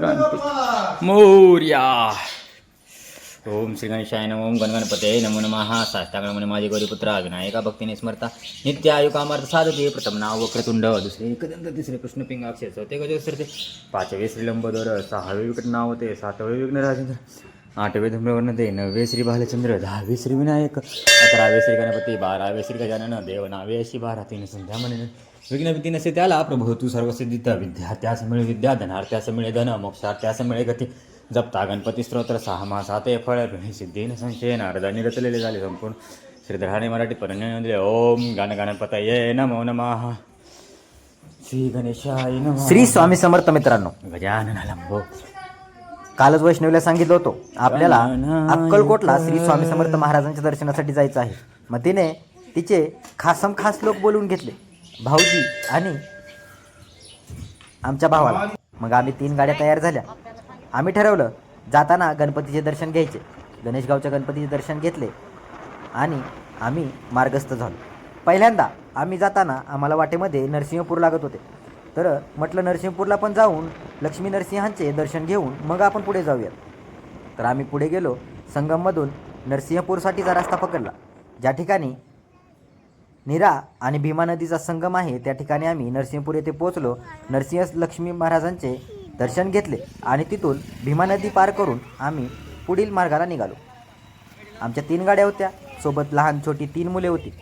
गणपती मोर्या। ओम श्री गणेशाय नमो ओम गणगणपते नमो नमः। साष्टांग म्हणे माझे गौरीपुत्र विनायका भक्तीने स्मरता नित्य आयु कामार्थ साधते प्रथम नाव वक्रतुंड दुसरे एकदंत तिसरे कृष्णपिंग अक्षय चौथे गजोस्तर पाचवे श्रीलंबदोर सहावे विकट नाव होते सातवे विघ्न राजेंद्र आठवे धम्रवर्ण ते नववे श्री बालचंद्र दहावे श्री विनायक अकरावे श्री गणपती बारावे श्री गजानन देव नावे अशी बारा तीन संध्या म्हणे विघ्नविधी नसे त्याला प्रभू तू सर्वसिद्धित विद्या त्यास मिळे विद्या धनार त्यास मिळे धन मोक्षार त्यास मिळे गती. जपता गणपती स्तोत्र सहा मासाते फळ सिद्धीन संशय नारदांनी रचलेले झाले संपूर्ण. श्रीधराने मराठी परण्य ओम गण गणपतये नमो नमः. श्री गणेशाय नमः. श्री स्वामी समर्थ मित्रांनो. गजानन लंबो. कालच वैष्णवीला सांगितलं होतो. आपल्याला अक्कलकोटला श्री स्वामी समर्थ महाराजांच्या दर्शनासाठी जायचं आहे. मग तिने तिचे खासम खास लोक बोलवून घेतले. भाऊजी आणि आमच्या भावाला. मग आम्ही तीन गाड्या तयार झाल्या. आम्ही ठरवलं जाताना गणपतीचे दर्शन घ्यायचे. गणेशगावच्या गणपतीचे दर्शन घेतले आणि आम्ही मार्गस्थ झालो. पहिल्यांदा आम्ही जाताना आम्हाला वाटेमध्ये नरसिंहपूर लागत होते. तर म्हटलं नरसिंहपूरला पण जाऊन लक्ष्मी नरसिंहांचे दर्शन घेऊन मग आपण पुढे जाऊयात. तर आम्ही पुढे गेलो संगममधून नरसिंहपूरसाठीचा रस्ता पकडला. ज्या ठिकाणी निरा आणि भीमा नदीचा संगम आहे त्या ठिकाणी आम्ही नरसिंहपूर येथे पोहोचलो. नरसिंह लक्ष्मी महाराजांचे दर्शन घेतले आणि तिथून भीमा नदी पार करून आम्ही पुढील मार्गाला निघालो. आमच्या तीन गाड्या होत्या. सोबत लहान छोटी तीन मुले होती.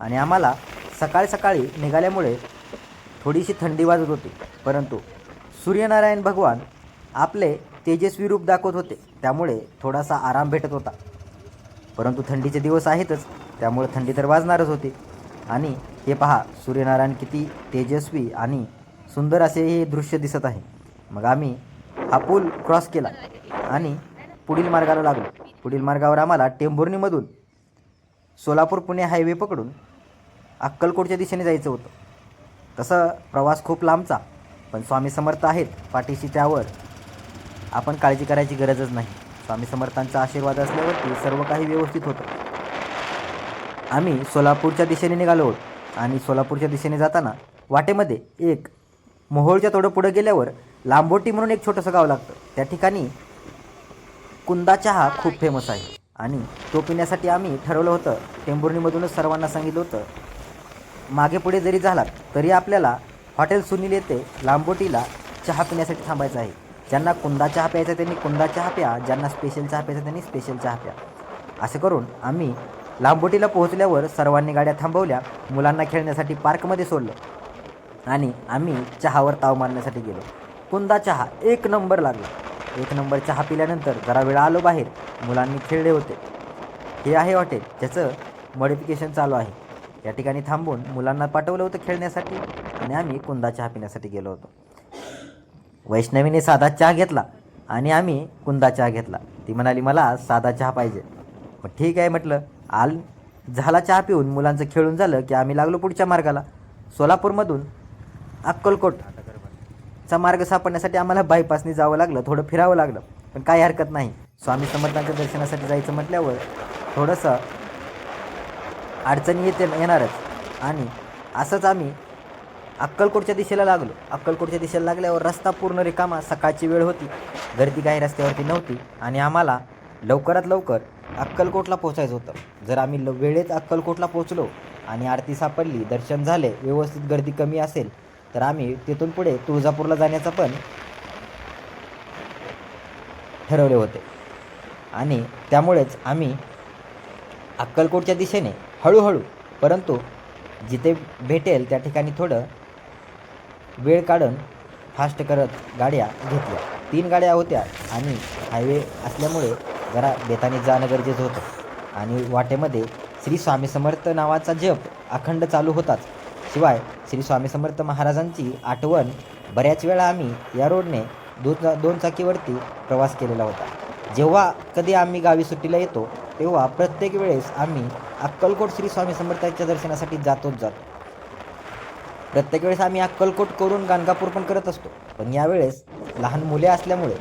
आणि आम्हाला सकाळ सकाळी निघाल्यामुळे थोडीशी थंडी वाजत होती. परंतु सूर्यनारायण भगवान आपले तेजस्वी रूप दाखवत होते. त्यामुळे थोडासा आराम भेटत होता. परंतु थंडीचे दिवस आहेतच त्यामुळे थंडी तर वाजणारच होती. आणि हे पहा सूर्यनारायण किती तेजस्वी आणि सुंदर असे हे दृश्य दिसत आहे. मग आम्ही हा पूल क्रॉस केला आणि पुढील मार्गाला लागलो. पुढील मार्गावर आम्हाला टेंभुर्णीमधून सोलापूर पुणे हायवे पकडून अक्कलकोटच्या दिशेने जायचं होतं. तसं प्रवास खूप लांबचा पण स्वामी समर्थ आहेत पाठीशी त्यावर. आपण काळजी करायची गरजच नाही. स्वामी समर्थांचा आशीर्वाद असल्यावरती सर्व काही व्यवस्थित होतं. आम्ही सोलापूरच्या दिशेने निघालो आहोत आणि सोलापूरच्या दिशेने जाताना वाटेमध्ये एक मोहोळच्या थोडं पुढं गेल्यावर लांबोटी म्हणून एक छोटंसं गाव लागतं. त्या ठिकाणी कुंदा चहा खूप फेमस आहे आणि तो पिण्यासाठी आम्ही ठरवलं होतं. टेंभुर्णीमधूनच सर्वांना सांगितलं होतं मागे पुढे जरी झालात तरी आपल्याला हॉटेल सुनील येथे लांबोटीला चहा पिण्यासाठी थांबायचं आहे. ज्यांना कुंदा चहा प्यायचा त्यांनी कुंदा चहा प्या ज्यांना स्पेशल चहा प्यायचा त्यांनी स्पेशल चहा प्या. असे करून आम्ही लांबोटीला पोहोचल्यावर सर्वांनी गाड्या थांबवल्या मुलांना खेळण्यासाठी पार्कमध्ये सोडलं आणि आम्ही चहावर ताव मारण्यासाठी गेलो. कुंदा चहा एक नंबर लागला. एक नंबर चहा पिल्यानंतर जरा वेळ आलो बाहेर मुलांनी खेळले होते. हे आहे हॉटेल ज्याचं मॉडिफिकेशन चालू आहे. या ठिकाणी थांबून मुलांना पाठवलं होतं खेळण्यासाठी आणि आम्ही कुंदा चहा पिण्यासाठी गेलो होतो. वैष्णवीने साधा चहा घेतला आणि आम्ही कुंदा चहा घेतला. ती म्हणाली मला साधा चहा पाहिजे. मग ठीक आहे म्हटलं. आल झाला चहा पिऊन मुलांचं खेळून झालं की आम्ही लागलो पुढच्या मार्गाला. सोलापूरमधून अक्कलकोट चा मार्ग सापडण्यासाठी आम्हाला बायपासने जावं लागलं थोडं फिरावं लागलं. पण काही हरकत नाही. स्वामी समर्थांच्या दर्शनासाठी जायचं म्हटल्यावर थोडंसं अडचणी येते येणारच. आणि असंच आम्ही अक्कलकोटच्या दिशेला लागलो. अक्कलकोटच्या दिशेला लागल्यावर रस्ता पूर्ण रिकामा सकाळची वेळ होती. गर्दी काही रस्त्यावरती नव्हती. आणि आम्हाला लवकरात लवकर अक्कलकोटला पोचायचं होतं. जर आम्ही ल वेळेत अक्कलकोटला पोचलो आणि आरती सापडली दर्शन झाले व्यवस्थित गर्दी कमी असेल तर आम्ही तिथून पुढे तुळजापूरला जाण्याचं पण ठरवले होते. आणि त्यामुळेच आम्ही अक्कलकोटच्या दिशेने हळूहळू परंतु जिथे भेटेल त्या ठिकाणी थोडं वेळ काढून फास्ट करत गाड्या घेतल्या. तीन गाड्या होत्या आणि हायवे असल्यामुळे जरा बेताने जाणं गरजेचं होतं. आणि वाटेमध्ये श्री स्वामी समर्थ नावाचा जप अखंड चालू होताच. शिवाय श्री स्वामी समर्थ महाराजांची आठवण बऱ्याच वेळा आम्ही या रोडने दोन दोन चाकीवरती प्रवास केलेला होता. जेव्हा कधी आम्ही गावी सुट्टीला येतो तेव्हा प्रत्येक वेळेस आम्ही अक्कलकोट श्री स्वामी समर्थाच्या दर्शनासाठी जातोच जातो. प्रत्येक वेळेस आम्ही अक्कलकोट करून गाणगापूर पण करत असतो. पण यावेळेस लहान मुले असल्यामुळे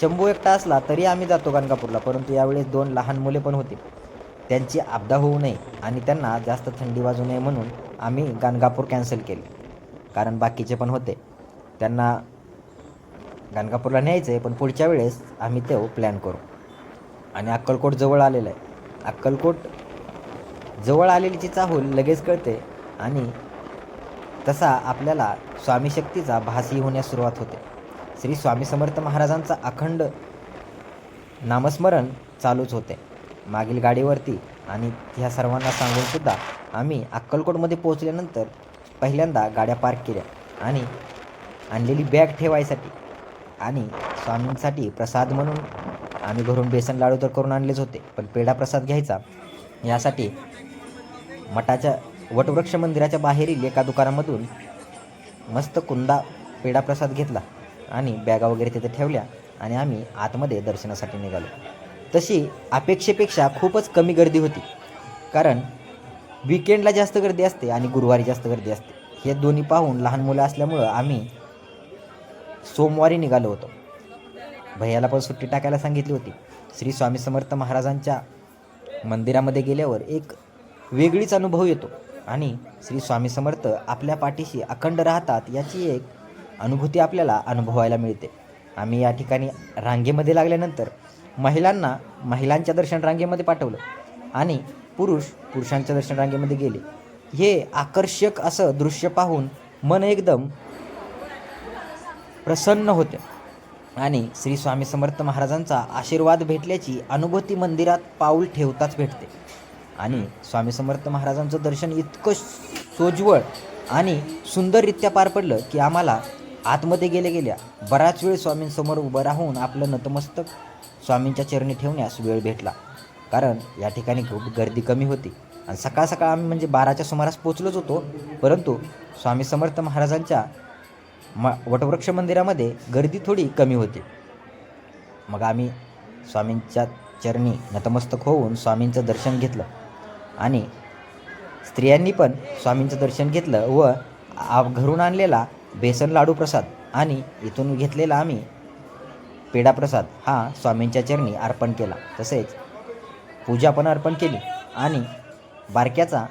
शंभू एकटा असला तरी आम्ही जातो गाणगापूरला परंतु यावेळेस दोन लहान मुले पण होती. त्यांची आपदा होऊ नये आणि त्यांना जास्त थंडी वाजू नये म्हणून आम्ही गाणगापूर कॅन्सल केले. कारण बाकीचे पण होते. त्यांना गाणगापूरला न्यायचं आहे पण पुढच्या वेळेस आम्ही तो प्लॅन करू. आणि अक्कलकोट जवळ आलेलं आहे. अक्कलकोट जवळ आलेलीची चाहूल लगेच कळते आणि तसा आपल्याला स्वामी शक्तीचा भासही होण्यास सुरुवात होते. श्री स्वामी समर्थ महाराजांचा अखंड नामस्मरण चालूच होते. मागील गाडीवरती आणि ह्या सर्वांना सांगूनसुद्धा आम्ही अक्कलकोटमध्ये पोहोचल्यानंतर पहिल्यांदा गाड्या पार्क केल्या आणि आणलेली बॅग ठेवायसाठी आणि स्वामींसाठी प्रसाद म्हणून आम्ही घरून बेसन लाडू तर करून आणलेच होते पण पेढा प्रसाद घ्यायचा. यासाठी मठाच्या वटवृक्ष मंदिराच्या बाहेरील एका दुकानामधून मस्त कुंदा पेढा प्रसाद घेतला आणि बॅगा वगैरे तिथे ठेवल्या आणि आम्ही आतमध्ये दर्शनासाठी निघालो. तशी अपेक्षेपेक्षा खूपच कमी गर्दी होती कारण विकेंडला जास्त गर्दी असते आणि गुरुवारी जास्त गर्दी असते. हे दोन्ही पाहून लहान मुलं असल्यामुळं आम्ही सोमवारी निघालो होतो. भैयाला पण सुट्टी टाकायला सांगितली होती. श्री स्वामी समर्थ महाराजांच्या मंदिरामध्ये गेल्यावर एक वेगळीच अनुभव येतो. आणि श्री स्वामी समर्थ आपल्या पाठीशी अखंड राहतात याची एक अनुभूती आपल्याला अनुभवायला मिळते. आम्ही या ठिकाणी रांगेमध्ये लागल्यानंतर महिलांना महिलांच्या दर्शन रांगेमध्ये पाठवलं आणि पुरुष पुरुषांच्या दर्शन रांगेमध्ये गेले. हे आकर्षक असं दृश्य पाहून मन एकदम प्रसन्न होते. आणि श्री स्वामी समर्थ महाराजांचा आशीर्वाद भेटल्याची अनुभूती मंदिरात पाऊल ठेवताच भेटते. आणि स्वामी समर्थ महाराजांचं दर्शन इतकं सोज्वळ आणि सुंदररित्या पार पडलं की आम्हाला आतमध्ये गेल्या गेल्या बराच वेळ स्वामींसमोर उभं राहून आपलं नतमस्तक स्वामींच्या चरणी ठेवण्यास वेळ भेटला. कारण या ठिकाणी खूप गर्दी कमी होती आणि सकाळ सकाळ आम्ही म्हणजे बाराच्या सुमारास पोचलोच होतो. परंतु स्वामी समर्थ महाराजांच्या म वटवृक्ष मंदिरामध्ये गर्दी थोडी कमी होती. मग आम्ही स्वामींच्या चरणी नतमस्तक होऊन स्वामींचं दर्शन घेतलं. आणि स्त्रियांनी पण स्वामींचं दर्शन घेतलं व घरून आणलेला बेसन लाडू प्रसाद आणि इथून घेतलेला आम्ही पेढा प्रसाद हा स्वामींच्या चरणी अर्पण केला. तसेच पूजा पण अर्पण केली आणि बारक्याचा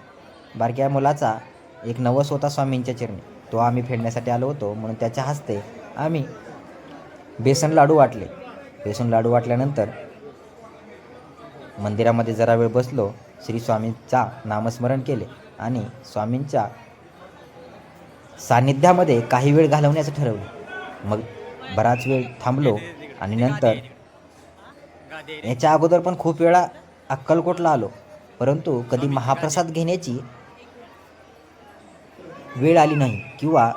बारक्या मुलाचा एक नवस होता स्वामींच्या चरणी. तो आम्ही फेडण्यासाठी आलो होतो. म्हणून त्याच्या हस्ते आम्ही बेसन लाडू वाटले. बेसन लाडू वाटल्यानंतर मंदिरामध्ये जरा वेळ बसलो. श्री स्वामींचा नामस्मरण केले आणि स्वामींच्या सान्निध्यामध्ये काही वेळ घालवण्याचं ठरवलं. मग बराच वेळ थांबलो आणि नंतर याच्या अगोदर पण खूप वेळा अक्कलकोटला आलो. परंतु कधी महाप्रसाद घेण्याची वेळ आली नाही किंवा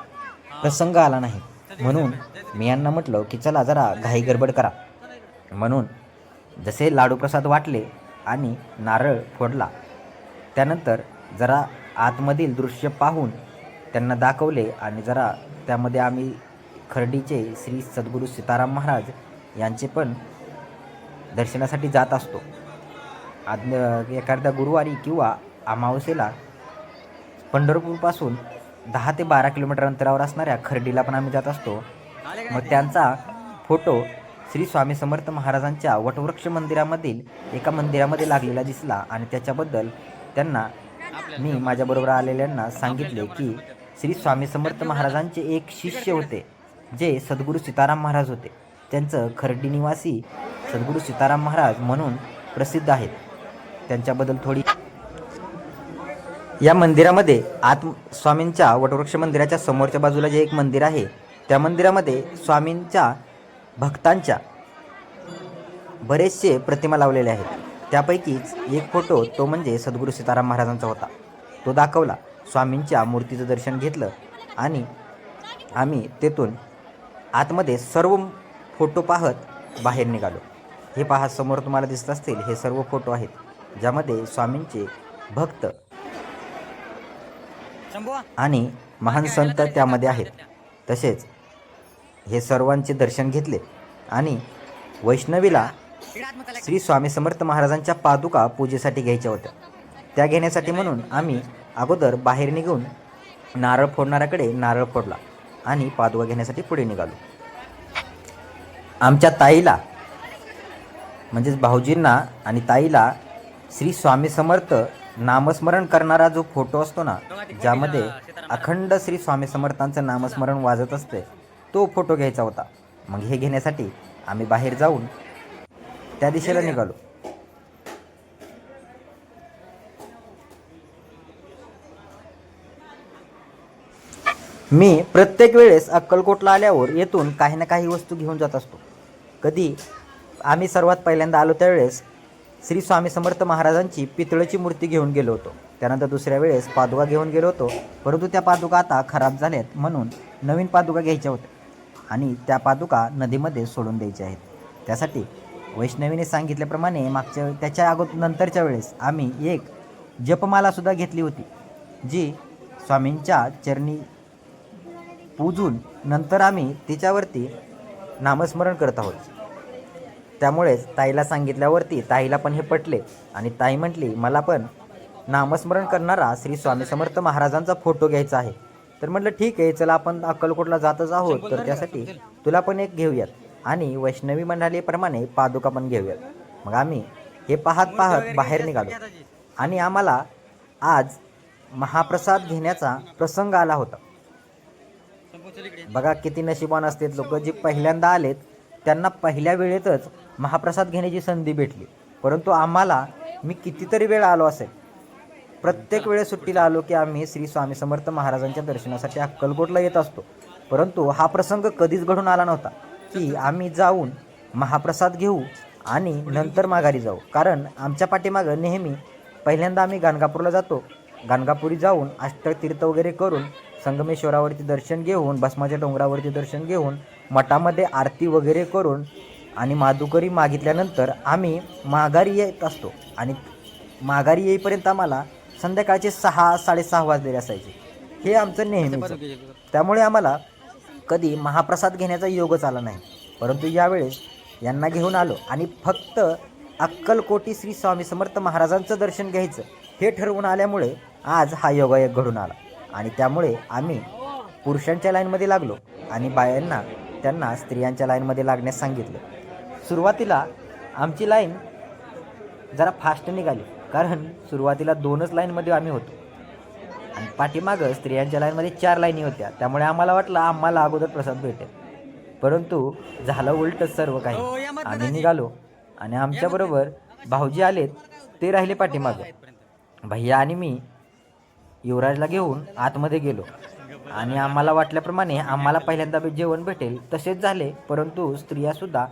प्रसंग आला नाही. म्हणून मी यांना म्हटलं की चला जरा घाई गडबड करा. म्हणून जसे लाडू प्रसाद वाटले आणि नारळ फोडला त्यानंतर जरा आतमधील दृश्य पाहून त्यांना दाखवले आणि जरा त्यामध्ये आम्ही खर्डीचे श्री सद्गुरू सीताराम महाराज यांचे पण दर्शनासाठी जात असतो. आद एखाद्या गुरुवारी किंवा अमावस्येला पंढरपूरपासून दहा ते बारा किलोमीटर अंतरावर असणाऱ्या खर्डीला पण आम्ही जात असतो. मग त्यांचा फोटो श्री स्वामी समर्थ महाराजांच्या वटवृक्ष मंदिरामधील एका मंदिरामध्ये लागलेला दिसला आणि त्याच्याबद्दल त्यांना मी माझ्याबरोबर आलेल्यांना सांगितले की श्री स्वामी समर्थ महाराजांचे एक शिष्य होते जे सद्गुरू सीताराम महाराज होते. त्यांचं खर्डी निवासी सद्गुरू सीताराम महाराज म्हणून प्रसिद्ध आहेत. त्यांच्याबद्दल थोडी या मंदिरामध्ये आत स्वामींच्या वटवृक्ष मंदिराच्या समोरच्या बाजूला जे एक मंदिर आहे त्या मंदिरामध्ये स्वामींच्या भक्तांच्या बरेचसे प्रतिमा लावलेले आहेत. त्यापैकीच एक फोटो तो म्हणजे सद्गुरू सीताराम महाराजांचा होता. तो दाखवला स्वामींच्या मूर्तीचं दर्शन घेतलं आणि आम्ही तेथून आतमध्ये सर्व फोटो पाहत बाहेर निघालो. हे पहा समोर तुम्हाला दिसत असतील हे सर्व फोटो आहेत ज्यामध्ये स्वामींचे भक्त आणि महान संत त्यामध्ये आहेत. तसेच हे सर्वांचे दर्शन घेतले. आणि वैष्णवीला श्री स्वामी समर्थ महाराजांच्या पादुका पूजेसाठी घ्यायच्या होत्या. त्या घेण्यासाठी म्हणून आम्ही अगोदर बाहेर निघून नारळ फोडणाऱ्याकडे नारळ फोडला आणि पादुका घेण्यासाठी पुढे निघालो. आमच्या ताईला म्हणजेच भाऊजींना आणि ताईला श्री स्वामी समर्थ नामस्मरण करणारा जो फोटो असतो ना ज्यामध्ये अखंड श्री स्वामी समर्थांचं नामस्मरण वाजत असते तो फोटो घ्यायचा होता. मग हे घेण्यासाठी आम्ही बाहेर जाऊन त्या दिशेला निघालो. मी प्रत्येक वेळेस अक्कलकोटला आल्यावर येथून काही ना काही वस्तू घेऊन जात असतो. कधी आम्ही सर्वात पहिल्यांदा आलो त्यावेळेस श्री स्वामी समर्थ महाराजांची पितळेची मूर्ती घेऊन गेलो होतो. त्यानंतर दुसऱ्या वेळेस पादुका घेऊन गेलो होतो. परंतु त्या पादुका आता खराब झाल्यात म्हणून नवीन पादुका घ्यायच्या होत्या आणि त्या पादुका नदीमध्ये सोडून द्यायच्या आहेत. त्यासाठी वैष्णवीने सांगितल्याप्रमाणे मागच्या त्याच्या अगोदर नंतरच्या वेळेस आम्ही एक जपमालासुद्धा घेतली होती जी स्वामींच्या चरणी पूजून नंतर आम्ही तिच्यावरती नामस्मरण करत आहोत. त्यामुळेच ताईला सांगितल्यावरती ताईला पण हे पटले. आणि ताई म्हटली मला पण नामस्मरण करणारा श्री स्वामी समर्थ महाराजांचा फोटो घ्यायचा आहे. तर म्हटलं ठीक आहे चला आपण अक्कलकोटला जातच आहोत. तर त्यासाठी तुला पण एक घेऊयात. आणि वैष्णवी मंडळीप्रमाणे पादुका पण घेऊयात. मग आम्ही हे पाहत पाहत बाहेर निघालो. आणि आम्हाला आज महाप्रसाद घेण्याचा प्रसंग आला होता. बघा किती नशिबान असतात लोक. जे पहिल्यांदा आलेत त्यांना पहिल्या वेळेतच महाप्रसाद घेण्याची संधी भेटली. परंतु आम्हाला मी कितीतरी वेळ आलो असेल. प्रत्येक वेळेस सुट्टीला आलो की आम्ही श्री स्वामी समर्थ महाराजांच्या दर्शनासाठी अक्कलकोटला येत असतो. परंतु हा प्रसंग कधीच घडून आला नव्हता की आम्ही जाऊन महाप्रसाद घेऊ आणि नंतर माघारी जाऊ. कारण आमच्या पाठीमागं नेहमी पहिल्यांदा आम्ही गाणगापूरला जातो. गाणगापुरी जाऊन अष्टतीर्थ वगैरे करून संगमेश्वरावरती दर्शन घेऊन भस्माच्या डोंगरावरती दर्शन घेऊन मठामध्ये आरती वगैरे करून आणि माधुकरी मागितल्यानंतर आम्ही माघारी येत असतो. आणि माघारी येईपर्यंत आम्हाला संध्याकाळचे सहा साडेसहा वाजलेले असायचे. हे आमचं नेहमीचं. त्यामुळे आम्हाला कधी महाप्रसाद घेण्याचा योगच आला नाही. परंतु यावेळेस यांना घेऊन आलो आणि फक्त अक्कलकोटी श्री स्वामी समर्थ महाराजांचं दर्शन घ्यायचं हे ठरवून आल्यामुळे आज हा योगायोग घडून आला. आणि त्यामुळे आम्ही पुरुषांच्या लाईनमध्ये लागलो आणि बायांना त्यांना स्त्रियांच्या लाईनमध्ये लागण्यास सांगितलं. सुरुवातीला आमची लाईन जरा फास्ट निघाली कारण सुरुवातीला दोनच लाईनमध्ये आम्ही होतो. आणि पाठीमागं स्त्रियांच्या लाईनमध्ये चार लाईनी होत्या. त्यामुळे आम्हाला वाटलं आम्हाला अगोदर प्रसाद भेटेल. परंतु झालं उलटच सर्व काही. आम्ही निघालो आणि आमच्याबरोबर भाऊजी आलेत ते राहिले पाठीमागं. भैया आणि मी युवराजला घेऊन आतमध्ये गेलो. आणि आम्हाला वाटल्याप्रमाणे आम्हाला पहिल्यांदा जेवण भेटेल तसेच झाले. परंतु स्त्रियासुद्धा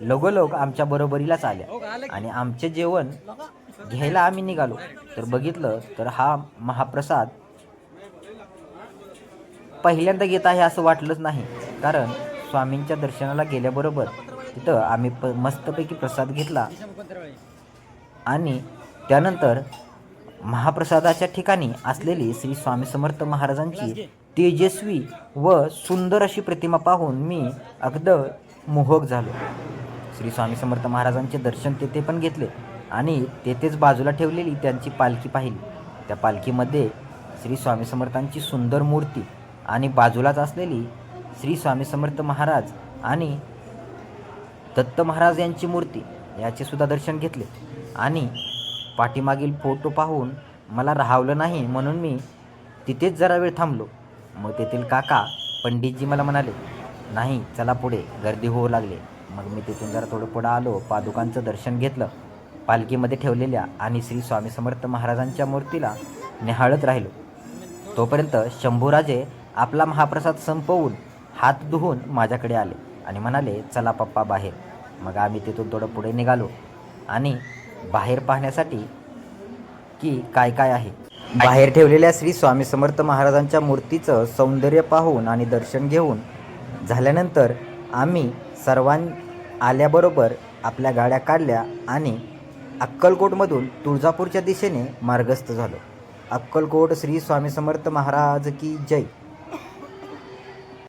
लगोलग आमच्या बरोबरीलाच आल्या. आणि आमचे जेवण घ्यायला आम्ही निघालो. तर बघितलं तर हा महाप्रसाद पहिल्यांदा घेत आहे असं वाटलंच नाही. कारण स्वामींच्या दर्शनाला गेल्याबरोबर तिथं आम्ही प मस्तपैकी प्रसाद घेतला. आणि त्यानंतर महाप्रसादाच्या ठिकाणी असलेली श्री स्वामी समर्थ महाराजांची तेजस्वी व सुंदर अशी प्रतिमा पाहून मी अगद मोहक झालो. श्री स्वामी समर्थ महाराजांचे दर्शन तेथे पण घेतले आणि तेथेच बाजूला ठेवलेली त्यांची पालखी पाहिली. त्या पालखीमध्ये श्री स्वामी समर्थांची सुंदर मूर्ती आणि बाजूलाच असलेली श्री स्वामी समर्थ महाराज आणि दत्त महाराज यांची मूर्ती याचे सुद्धा दर्शन घेतले आणि पाठीमागील फोटो पाहून मला राहावलं नाही म्हणून मी तिथेच जरा वेळ थांबलो. मग तेथील काका पंडितजी मला म्हणाले नाही चला पुढे. गर्दी होऊ लागली. मग मी तिथून जरा थोडं पुढं आलो पादुकांचं दर्शन घेतलं. पालखीमध्ये ठेवलेल्या आणि श्री स्वामी समर्थ महाराजांच्या मूर्तीला निहाळत राहिलो. तोपर्यंत शंभूराजे आपला महाप्रसाद संपवून हात धुवून माझ्याकडे आले आणि म्हणाले चला पप्पा बाहेर. मग आम्ही तिथून थोडं पुढे निघालो आणि बाहेर पाहण्यासाठी की काय काय आहे. बाहेर ठेवलेल्या श्री स्वामी समर्थ महाराजांच्या मूर्तीचं सौंदर्य पाहून आणि दर्शन घेऊन झाल्यानंतर आम्ही सर्वां आल्याबरोबर आपल्या गाड्या काढल्या आणि अक्कलकोटमधून तुळजापूरच्या दिशेने मार्गस्थ झालो. अक्कलकोट श्री स्वामी समर्थ महाराज की जय.